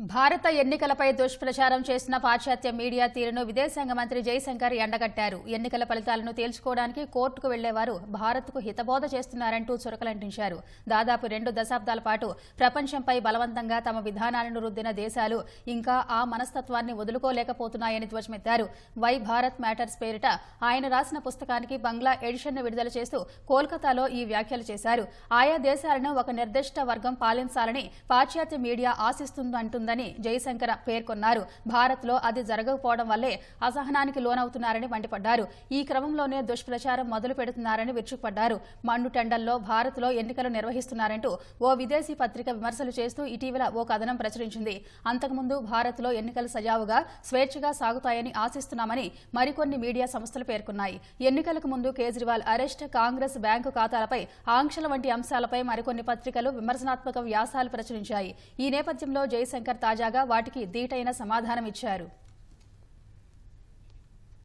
భారత ఎన్నికలపై దుష్ప్రచారం చేసిన పాశ్చాత్య మీడియా తీరును విదేశాంగ మంత్రి జైశంకర్ ఎండగట్టారు. ఎన్నికల ఫలితాలను తేల్చుకోవడానికి కోర్టుకు వెళ్ళేవారు భారత్కు హితబోధ చేస్తున్నారంటూ చురకలంటించారు. దాదాపు రెండు దశాబ్దాల పాటు ప్రపంచంపై బలవంతంగా తమ విధానాలను రుద్దిన దేశాలు ఇంకా ఆ మనస్తత్వాన్ని వదులుకోలేకపోతున్నాయని ధ్వజమెత్తారు. వై భారత్ మ్యాటర్స్ పేరిట ఆయన రాసిన పుస్తకానికి బంగ్లా ఎడిషన్ను విడుదల చేస్తూ కోల్కతాలో ఈ వ్యాఖ్యలు చేశారు. ఆయా దేశాలను ఒక నిర్దిష్ట వర్గం పాలించాలని పాశ్చాత్య మీడియా ఆశిస్తుందంటుందని జయశంకర్ పేర్కొన్నారు. భారత్లో అది జరగకపోవడం వల్లే అసహనానికి లోనవుతున్నారని మండిపడ్డారు. ఈ క్రమంలోనే దుష్ప్రచారం మొదలు పెడుతున్నారని విరుచుకుపడ్డారు. మండుటెండల్లో భారత్లో ఎన్నికలు నిర్వహిస్తున్నారంటూ ఓ విదేశీ పత్రిక విమర్శలు చేస్తూ ఇటీవల ఓ కథనం ప్రచురించింది. అంతకుముందు భారత్లో ఎన్నికలు సజావుగా స్వేచ్ఛగా సాగుతాయని ఆశిస్తున్నామని మరికొన్ని మీడియా సంస్థలు పేర్కొన్నాయి. ఎన్నికలకు ముందు కేజ్రీవాల్ అరెస్ట్ కాంగ్రెస్ బ్యాంకు ఖాతాలపై ఆంక్షల వంటి అంశాలపై మరికొన్ని పత్రికలు విమర్శనాత్మక వ్యాసాలు ప్రచురించాయి. ఈ నేపథ్యంలో జయశంకర్ తాజాగా వాటికి ధీటైన సమాధానం ఇచ్చారు